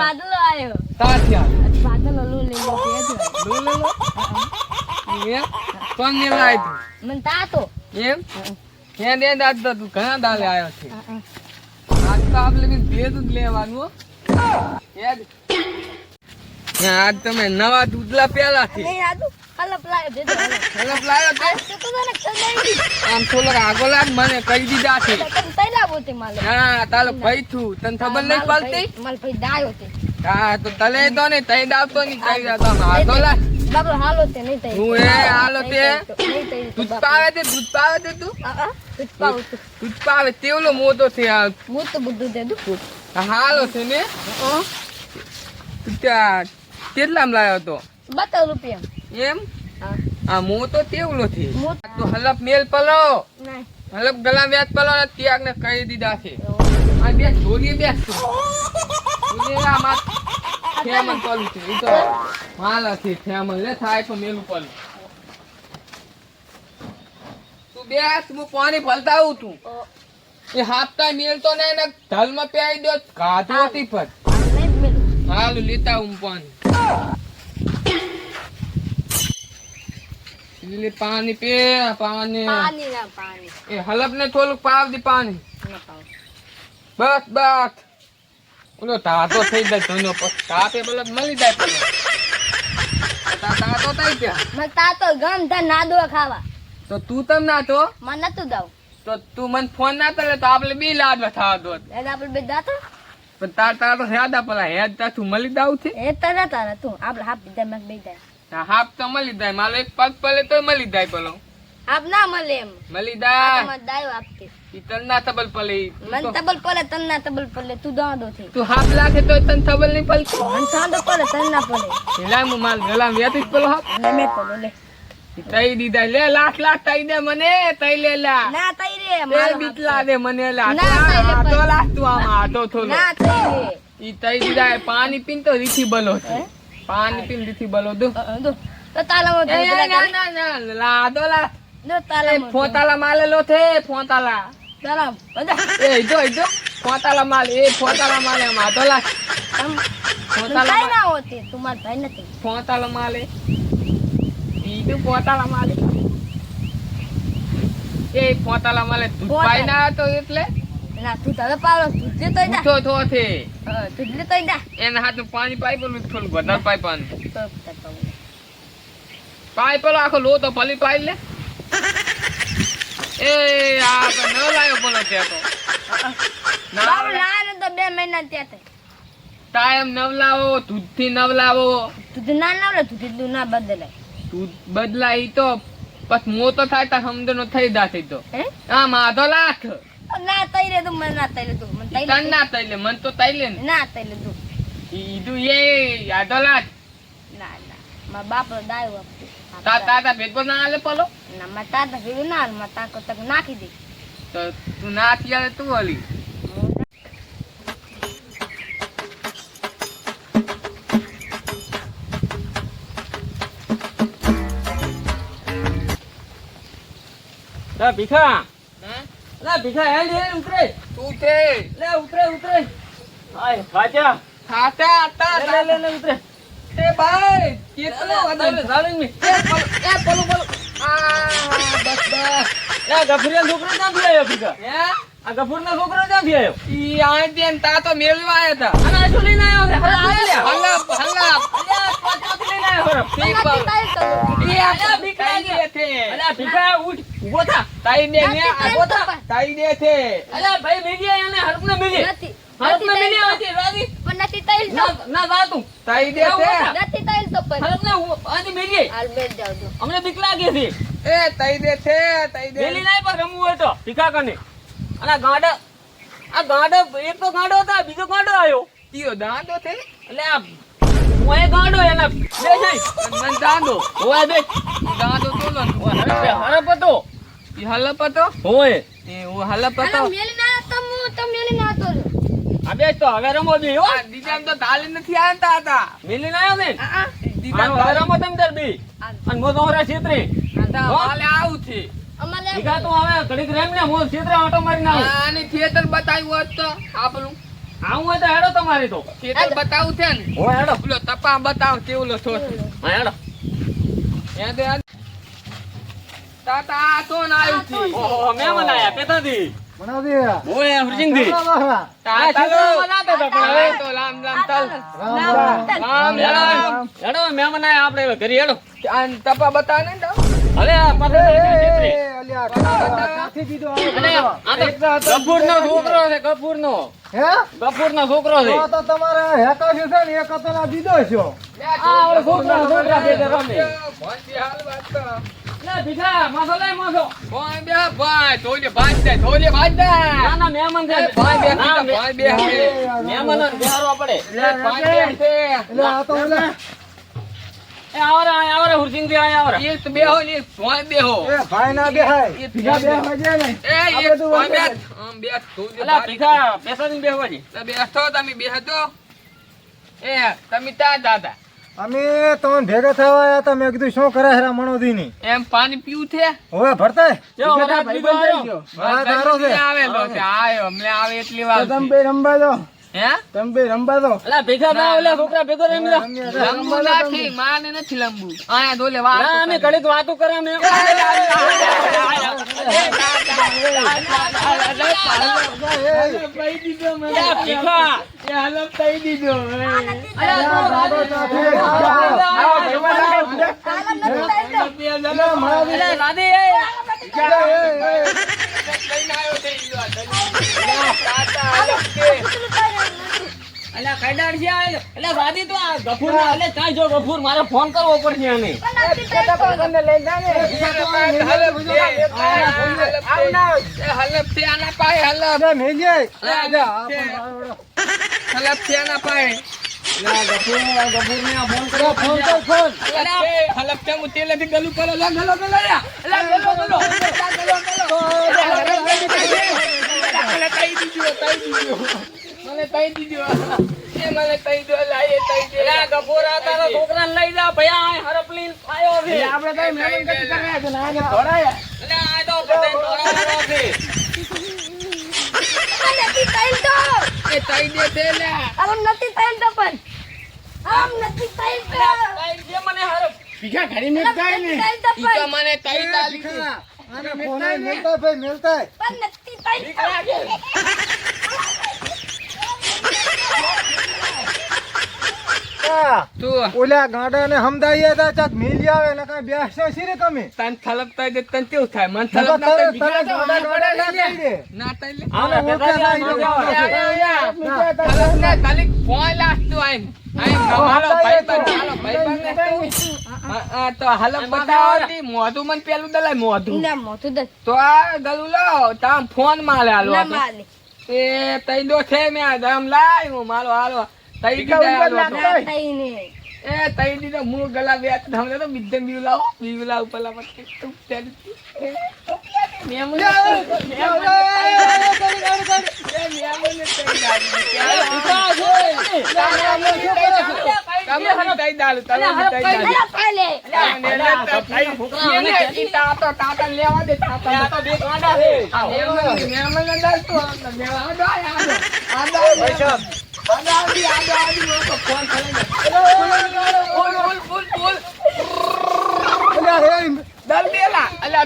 આયો. બાદલો આયો. તાર થયા બાદલો લો લઈ લો લો લો. એમ? કોણ ને લાય તું મને તાતો. એમ? હે દે દાદ તો તું ઘણા દાલે આયો છે. આજ તો આપણે બી ભેજ જ લેવાનું હો. યાદ હે, આજ તમે નવા દૂધલા પેલા આમ થોડોક આગો લાગ મને કહી દીધા છે. તને તૈલા હા તારો ભાઈ છું તને ખબર નહીં પડતી? માલ ભાઈ દાયો તે. હા તો તલે તો નહીં તઈ દાવતો નહીં કહી દેતો આગો લાગ. બાબલો હાલો તે નહીં તઈ. હું એ હાલો તે. દૂધ પાવે તે દૂધ પાવે તે તું? દૂધ પાવે તેવલો મોટો છે આ હું બધું દે દઉં. હાલો છે ને. ત્યાં કેટલામાં લાવ્યો તો બતાવ રૂપિયા. એમ? હા. હું તો તેવલો થી તો હલપ મેલ પલો. હલપ ગલા વ્યાજ પલો ને ત્યાગ ને કહી દીધા છે. આ બે જોડીએ બે થેમન પલું છે. ઈ તો માલ છે ફેમન લે થાય તો મેલું પલું. તું બેસ હું પાણી ભલતા આવું તું એ હાફતા મેલતો ને ધલમાં પ્યાઈ દો. કાધો હતી પણ. હાલ લેતા હું પાણી. એટલે પાણી પે પાણી. પાણી ના પાણી. એ હલપ ને થોડુંક પાવ દી પાણી. બસ બસ. ઓલો તાતો થઈ જાય ધોનો તાપે બોલો મળી જાય તાતો થઈ ગયા મને તાતો ગમ ના દો ખાવા. તો તું તમ ના તો મને નતું દાવ તો તું મને ફોન ના કરે તો આપણે બી લાડવા થવા દો એટલે આપણે બે દાતો પણ તાર તાર તો હેદા પેલા હેદ તા તું મળી દાવ છે? એ તારા તારા તું. આપણે હાફ દીધા મેં બે દાય હાફ તો મળી દાય મારો એક પગ પલે તો મળી દાય પેલો. આપ ના મળે એમ. મળી દાય તમારે દાયો આપતી ઈ તન ના તબલ પલે મને તબલ પડે તન ના તબલ પડે. તું દાંડો છે. તું હાફ લાખે તો તને તબલ નહીં પલતું મને સાંડો પડે તન ના એલા હું માલ ગલા વેતી પેલો હાફ. એટલે મેં લે. તઈ દીધા. લે લાખ લાખ તઈ દે મને તઈ લે લા. ના તઈ રે તે માલ બીટલા દે મને લા ના, લે પછી. લાખ તું આમ આટો થોલો ના તઈ રે ઈ તઈ દીધા પાણી પીન તો રીથી બલો છે. પાણી પીન રીથી બલો. દો. તો તાલા મો ના ના ના લા દો લા દો એ તાલામાં ફોતાલા માલેલો થે ફોતાલા. તાલા એ જો જો. ફોતાલા માલ એ ફોતાલા માલે આટો લા ફોતાલા ના હોતી? તું ભાઈ નથી. ફોતાલા માલે તો માલે એ ફોતાલા માલે દૂધ પાઈ ના તો એટલે? ના તું તારે પાવલો તું તોય જા. ઉઠો થો છે અ, તોય જા એના હાથમાં પાણી પાઈ પેલું થોડું વધારે પાઈ પાણી. તો તાર પાવલો. પાઈ પેલો આખો લો તો ભલી પાઈ લે. એ આ તો ન લાયો ત્યાં તો. ના તો બે મહિના ત્યાં ટાઈમ નવલાવો દૂધથી નવલાવો. દૂધ ના ના લે તું એટલું ના બદલાય. દૂધ બદલાઈ તો તો પછી તો થાય તા સમજ નો થઈ જાશે તો. હા? આ તો લાખ. ના તઈ રે તું મને ના તઈ લે તું મને તઈ લે ના તઈ લે મન તો તઈ લે ને. ના તઈ લે તું. ઈધું એ આધો લાખ. ના ના મારા બાપ દાયો આપતી તા તાતા ભેગો ના આલે પલો? ના મારા તાતા ભેગો ના આલે મા તા કો તક નાખી દે. તો તું ના થયા તું હલી? લે ભીખા. હા? ભીખા હેલ હેલ ઉતરે. તું તે લે ઉતરે ઉતરે. હાય ખાજા ખાતા આતા લે લે લે ઉતરે. તે ભાઈ કેટલો તારે ઝાલિંગ મી. એ પલ એ પલું આ બસ બસ. લે ગફુરિયા છોકરો ક્યાંથી આવ્યો ભીખા? હે? આ ગફુરના છોકરો ક્યાંથી આવ્યો ઈ આ દેન તા તો મેળવા આયા હતા અને આ શું લઈને આવ્યો? અરે આ લે. હલપ હલપ અલ્યા, આ ક્યાંથી લઈને આવ્યો હરફ? ઠીક નાખી બા તારી તો ઈ આ અલ્યા, ભીખ તાઈ લાગે. દે ભીખા ઉઠ ઊભો થા. તાઈ દે ને નાખી આ તારી ગોતા. તો પણ. તાઈ દે છે. અલ્યા ભાઈ મેગી આયા ને હરફને નથી. હરફને નથી મેગી તૈલ રાજી પણ નથી તૈલ તો ના ના તાઈ દે છે. નથી તૈલ તો પણ હરફને ઉ- આની મેગી હાલ બેસ જાવ જો. અમને બીક લાગે છે. એ તાઈ દે છે તાઈ દે વેલી નાય પર રમવું હતો ભીખા કને અને આ આ ગાડો એક તો ગાંડો હતો બીજો ગાંડો આવ્યો. ઈયો દાંડો છે એટલે આ મોએ ગાંડો એના બે છે. મન દાંડો. બે દાંડો તો લો હરફ હરફ હતો ઈ હલપ હતો હોય એ હું હલપ હતો મેલી ના છે આની થિયેટર બતાવ્યું હોત આવું હોય તો હેડો. તમારી તો થિયેટર બતાવું છે ને હો બતાવ કેવલો થોત હા હેડો આ- તાતા આ તો ના આવ્યું છે? ઓહો મહેમાન આયા પેતાથી ઓય હરજિંગથી તાતા તો મજાતા હતા પણ હવે તો લામ લામ તલ રામ લામ લામ હેડો મહેમાન આયા આપણે હવે ઘરે હેડો. આ તપા બતા ને તો હવે આ પાસે અને આ તો ગફૂરનો છોકરો છે ગફૂરનો ગફૂરનો છોકરો છે. આ ઓલો છોકરા છોકરા રમે વાત તો. તમારે હેકા દે દે છે ના, એક પડે દીધો છે. આ આવરે હુરસિંગથી છોકરા આવરે એક બેહો હાલ અલા જી તો. બેઠો તમે બેહતો એ તમે ત્યાં દાદા. અમે તમને ભેગા થવા આવ્યા હતા મેં કીધું શું કરે હેરા મણોદી ની એમ પાણી પીવું છે? હવે ભરતા જો વરસાદ બીજો આવ્યો હા, તારો છે. આવેલો છે. આયો અમને આવે એટલી વાર. રમવા દો હે? તમે રમવા દો. અલા ભેગા ના ઓલા છોકરા ભેગો રમી જા લંબુ નથી માને નથી લંબુ આયા દોલે વાત અમે ઘડીક વાતો કરે. અલા દાદી એ અલા કડાડ છે આ અલા દાદી તો આ ગફૂર ના અલે કાઈ જો ગફૂર મારે ફોન કરવો પડશે આને અલા ગફૂર ગફૂર ને ગફૂર તારા છોકરાને લઈ જા ભયા આ હરપલીન આયો છે. અલા આ તો બધા દોડાવાનો છે. નથી થયેલ તો આમ નથી થયેલ તો પણ. આમ નથી તો મને હરપ. મને તાલી ફોન ભાઈ મિલતા પણ નથી થયેલ તો હા તું ઓલા ગાડા ને સમજાઈએ તા ચાક મિલી આવે ને કાંઈ બેસશે છે ને તમે? તન થલપતા દે તન કેવું થાય? મન તરત થલપ ના થાય તરત બીજા તો ગાડા ગાડા ના થઈ દે. લે. આને ના ફોન આઈન. આઈન હાલો ફોન માલે એ તઈ દો છે મેં દમ લાય હું મારો હાલો. તઈ દીધા તો. એ તઈ દીધા હું ગલા બે ધમલે તો બીજે બીજું લાવો બીજું પર તું મેમન તમે તઈ દાલ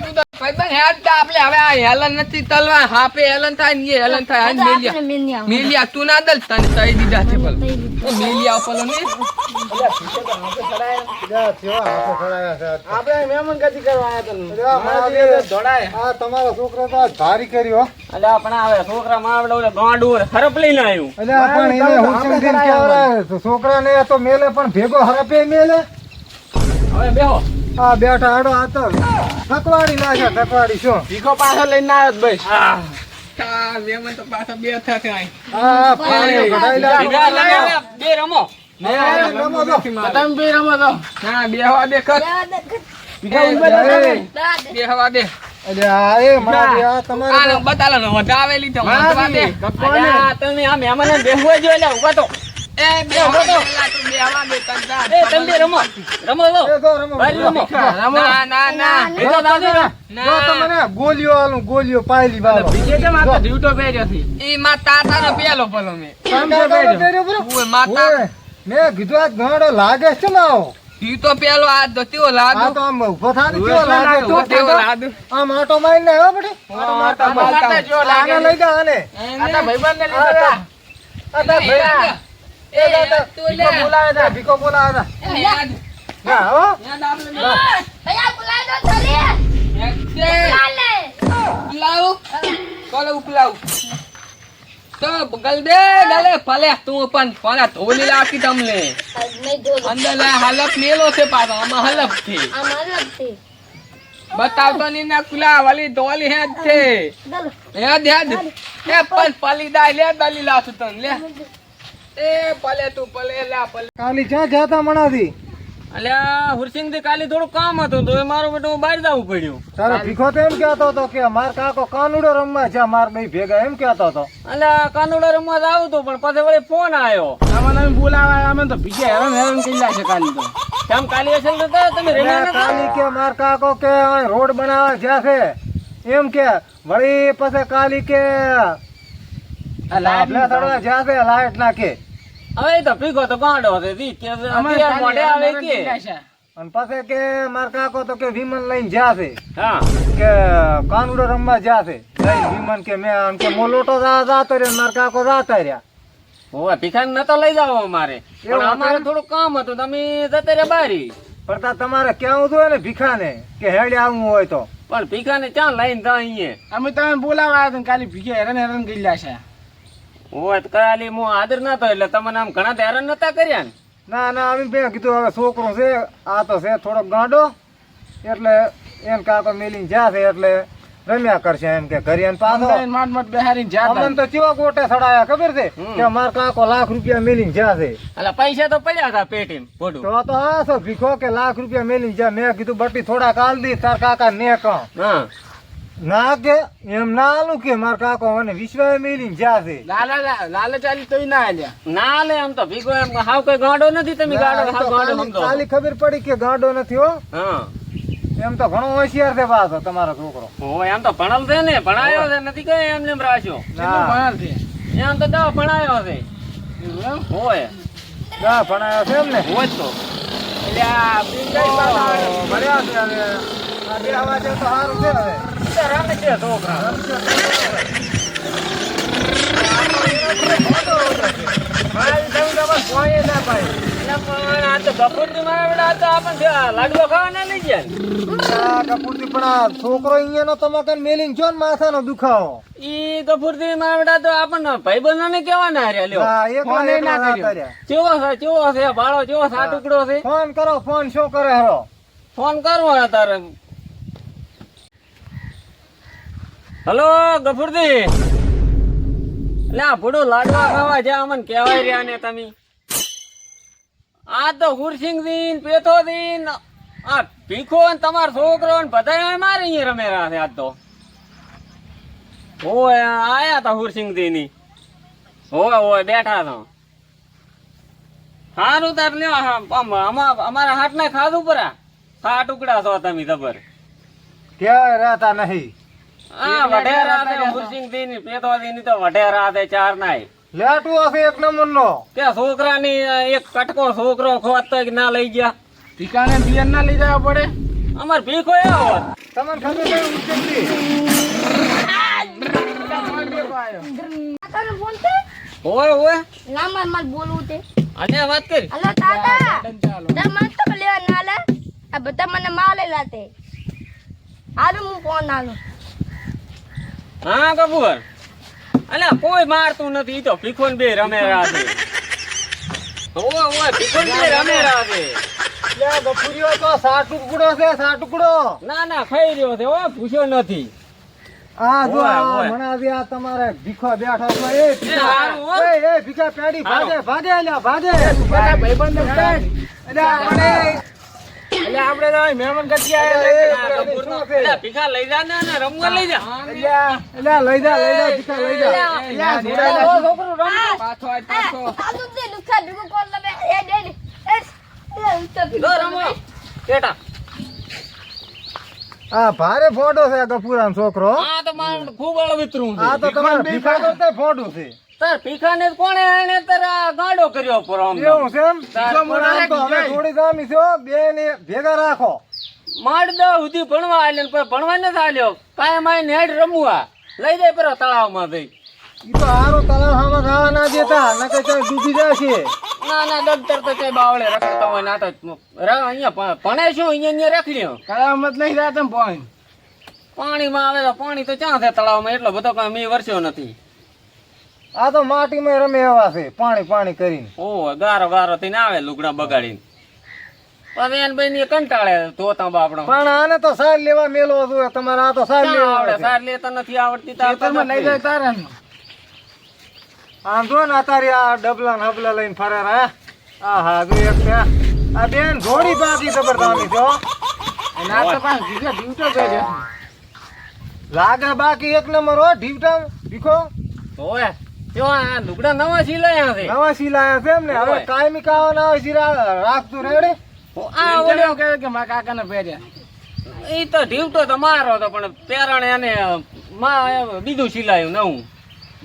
તમે તઈ દાલ અલા પાલે આ તો બે ગાંડા છે નથી તલવા. હાપે હેલન થાય ને એ હેલન થાય. આને મેલિયા. મેલિયા. તું ના દલ તને તઈ દીધા છે ભલે. એ મેલિયા પેલો ને. જા, થયો, હાથે ખડાયા છે આજ તો. આપણે મહેમાન ગતિ કરવા આવ્યા અરે આ મારા દોડાય આ તમારો છોકરો તો ધારી કર્યો એટલે આપણે આવે છોકરા માવડે ગાંડું હરપ લઈને આવ્યું. એટલે પણ એને છોકરાને તો મેલે પણ ભેગો હરપે મેલે. હવે બેહો. આ બેઠા હાડો આ તો થકવાડી નાખ્યા ઠકવાડી શું? ભીખો પાછો લઈને આવ્યો ભાઈ. આ વેમન તો પાછા બે થશે પાણી બે રમો. રમો. તો. તમે બી રમો તો. હા બે હવા દે કર બે હવા દે અરે આ એ મારા આ તમારે બતાલો વધાવેલી તો તમે આ મહેમાન બેસવા જોઈએ ઊભા તો. જા. તમે રમો રમો તો એ જો રમો. ના ના ના એ તો દાદુ ને. જો તમને ગોલીઓ આલું, ગોલીઓ પાયલી બાબા. ઈ માં તાતાનો પેલો પેલો મેં કાકાનો પહેર્યો બરો? ઓય માતા ઓય, કીધું આ ઘણો લાગે છે ને આવો. ઈ તો પેલો આ તો તેવો આ તો આમ ઊભો થાને કેવો લાગે તો કેવો લાદુ આમ આટો મારીને આવ્યો બેટી. આટો મારતા મારતા મારતા. આને લઈ જા આને. આ ભાઈબંધ ને તા ભાઈ. એ જા તા. ભીખો બોલાવે તા, તો ગલ દે ગલે ભલે તું પણ કોને ધોલી લાગી તમને. અંદર હલફ મેલો છે પાછો આમાં હલફ છે. બતાવતો ની ના કુલા વાલી ધોલી હે છે. હેદ હેદ એ પણ પલી દાય લે દલી લાસુ તન લે. એ પલે તું પલે લા પલે કાલી ક્યાં જાતા મણાથી? અલ્યા હુરસિંગથી કાલી થોડું કામ હતું તો એ મારું બેટું બહાર જવું પડ્યું. તારો ભીખો તો એમ કહેતો હતો કે માર કાકો કાનુડો રમવા છે માર બે ભેગા એમ કહેતો હતો. અલ્યા કાનુડો રમવા જાવ તો પણ પછી વળી ફોન આવ્યો કેમ બોલાવા અસલ તો ભીખે હેરાન હેરાન થઈ જાય છે કાલી કે માર કાકો કે રોડ બનાવવા જ્યાં છે એમ કે વળી પછી કાલી કે લાઈટ ના જ્યાં છે લાઈટ નાખે હવે એ તો ભીખો તો ગાંડો હતો કે મોઢે આવે કે. અને પછી કે માર કાકો તો કે વિમન લઈને જ્યાં છે. હા. કે કાનુડો રમવા જ્યાં છે. વિમન કે મેં આમ કે મોલોટો જાતો રહ્યો ને માર કાકો જાતા રહ્યા. હોવે ભીખાને નતો લઈ જાવ અમારે. પણ અમારે થોડું કામ હતું તમે જતા રે બારી. પણ તા તમારે કેવું જોઈએ ને ભીખાને? કે હેડે આવવું હોય તો. પણ ભીખાને ક્યાં લઈને જા અહીંયા? અમે તમે બોલાવા હતા કાલે ભીગે હેરાન હેરાન ગયેલા છે. હોવે હું હાજર નતો એટલે તમને આમ ઘણા હેરાન નતા કર્યા ને? ના ના અમે બે કીધું હવે છોકરો છે આ તો છે થોડોક ગાંડો એટલે એમ કાકો મેલીને જ્યાં છે એટલે રમ્યા કરશે એમ કે ઘરે પાછો. માટ માટ બેહારીને જાતા અમને તો કેવા ગોટે સડાયા ખબર છે. કે માર કાકો લાખ રૂપિયા મેલીને જ્યાં છે. એટલે પૈસા તો પડ્યા હતા પેટીમ પોડું તો તો આ ભીખો કે લાખ રૂપિયા મેલીને જ્યાં. મેં કીધું બટી થોડા કાલ દી તાર કાકા ને કહો હા. ના કે એમ ના આલું કે માર કાકો મને વિશ્વાએ મેલીને છે લાલા લાલા ચાલી તોય ના આલ્યા. ના લે એમ તો ભીગો એમ હાવ કોઈ ગાંડો નથી તમે ગાડો હાવ ગાડો સમજો. ખાલી ખબર પડી કે ગાંડો નથી હો. હા. એમ તો ઘણો હોશિયાર છે પાછો તમારો છોકરો. હોવે એમ તો ભણલ છે ને ભણાયો છે નથી કે એમ રાખ્યો. ભણાલ છે? એમ તો દા ભણાયો છે. એમ? હોય. દા ભણાયો છે એમ ને? હોય તો. એટલે આ ભણ્યા છે હવે. આ બે અવાજે તો સારું છે હવે. છે છોકરા નો ના ના છોકરો જો ને દુખાવો ઈ ગફુરજી મારા તો આપણને એકલા ના જતા કર્યો. રહ્યા. કેવો છે કેવો છે બાળો કેવો છે આ ટુકડો છે ફોન કરો ફોન શું કરે હરો ફોન કરવો તારે હલો, ગફુરજી. એટલે આ ભૂડું લાડવા ખાવા જ્યાં અમને કહેવાય રહ્યા ને તમે. આ તો હુરસિંહ દિન પેથો દિન આ ભીખો ને તમારો છોકરો ને બધા મારે અહીંયા રમે રહ્યા છે આજ તો. હોય આયા તા હુરસિંહ દીની હોય હોય બેઠા તો સારું તાર અમા- અમારા હાથ ના ખાધું પરા? સા ટુકડા છો તમે, જબર. ક્યાં રહેતા નહીં. આ વઢેરા છે હુરસિંગ દીની પેથો દીની તો વઢેરા છે ચાર નાય. લેટું હશે એક છોકરાની કટકો છોકરો ખોત ના લઈ ગયા? ઠીકાણે બિયર ના લઈ જવા પડે અમાર ભીખો. ખબર નહીં ઉચકતી ના માર માર બોલવું તે અને વાત કરી. હલો તાતા. ચાલો. તાર મને તો લેવા ના લે. આ બધા મને માલે લાતે હારું હું ફોન આલું. હા કપૂર. અલ્યા કોઈ મારતું નથી તો ભીખોન બે રમે રહ્યા છે હોય હોય ભીખો બે રમે લે ગફુરીઓ તો સાત ટુકડો છે સાત ટુકડો. ના ના ખાઈ રહ્યો છે હોય પૂછ્યો નથી. આ જો ઓય, આ તમારે ભીખો બેઠો છો. એ એ ભીખા પેડી ભાગે ભાગે અલ્યા ભાગે. ભાઈબંધો. અલ્યા આપણે એટલે આપણે તો મહેમાન છે. છે? અલ્યા ભીખા લઈ જા ને અને રમવા લઈ જા. અલ્યા, અલ્યા લઈ જા લઈ જા ભીખા લઈ જા. અલ્યા જોડાઈ જા. પાછો આ પાછો. સાધુ દે દુખા દુખો કોલ લબે એ દે લો રમો. કેટા આ ભારે ફોટો છે આ ગફુરાનો છોકરો. આ તો મારું ખૂબ અળવિતરું આ તો તમારું ભીખા કરતા ફોટો છે. તાર ભીખાને કોણે એને તારા ગાડો કર્યો પર એવું છે એમ? પણ તો હવે થોડી જામી છો? બે ને ભેગા રાખો. માડ દો સુધી ભણવા આલે પણ ભણવા નથી આલ્યો. કાયમ આઈને હેડ રમવા. લઈ જાય પર તળાવમાં જઈ. ઈ તો હારો તળાવ હામાં ખાવા ના દેતા નકર ચાલ ડૂબી જશે. ના ના દફતર તો કઈ બાવળે રખડતા હોય ના તો અહીંયા ભણે શું? અહીંયા અહીંયા રાખી લ્યો કળામત નહીં રહેતા પાણી. પાણીમાં આવે તો પાણી તો ક્યાં છે તળાવમાં? એટલો બધો કઈ મી વરસ્યો નથી. આ તો માટીમાં રમે એવા છે પાણી પાણી કરીને. ઓ ગારો ગારો થઈને આવે લુગડા બગાડીને. પછી એને ભાઈ કંટાળે ધોતા બાપડો. પણ આને તો સાર લેવા મેલો જોઈએ તમારે આ તો સાર લેવા આવડે? સાર લેતા નથી આવડતી તાર તો લઈ જાય તારે ને. આમ જો ને અત્યારે આ ડબલા ને હબલા લઈને ફરે રે આ હા જો એક છે. આ બેન જોડી બાકી જબરદાની હો. અને તો. લાગે બાકી એક નંબર હો ઢીવટા ભીખો. ઓય. જો લુગડા નવા સિલાયા છે. નવા સિલાયા છે એમ ને. હવે કાયમી કાવા ના હોય રાખતું રેડે? આ ઓલો ઢીવટો કે મારા કાકાને પહેર્યા. ઈ તો ઢીવટો તો મારો હતો પણ પેરણ એને માં બીજું સિલાયું નવું.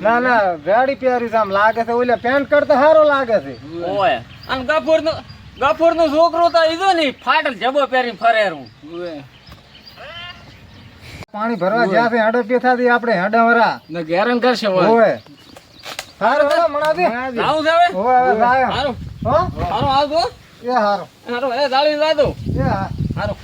ના ના ગાડી પહેરી છે આમ લાગે છે. ઓલા પેન્ટ કરતા સારો લાગે છે. ઓય. અને ગફુરનું ગફુરનું છોકરું તો ઈધો નહીં ફાટલ જબો પહેરી ફરેરું. ઉવે. પાણી ભરવા જ્યાં છે થાય પેથાથી આપણે હડવરા ને ઘેરાન કરશે વળ. સારું હડો મણાજી આવું છે હવે? હોય હવે જાય હારું. હો? હારું આવજો એ હારું. હારું એ દાળી લાદો એ હા. હારું.